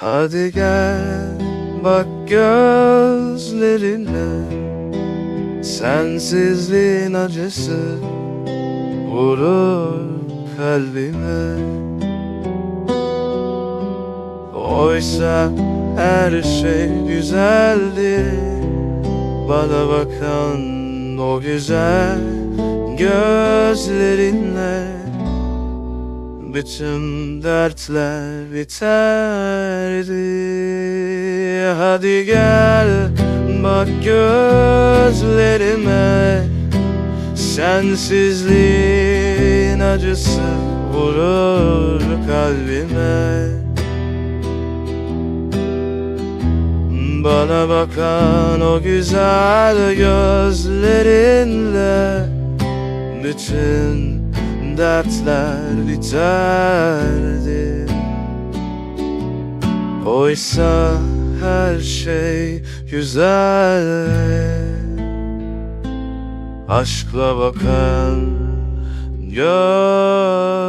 Hadi gel bak gözlerine. Sensizliğin acısı vurur kalbime. Oysa her şey güzeldi. Bana bakan o güzel gözlerinle bütün dertler biterdi. Hadi gel bak gözlerime. Sensizliğin acısı vurur kalbime. Bana bakan o güzel gözlerinle Bütün dertler biterdi. Oysa her şey güzel. Aşkla bakan gözler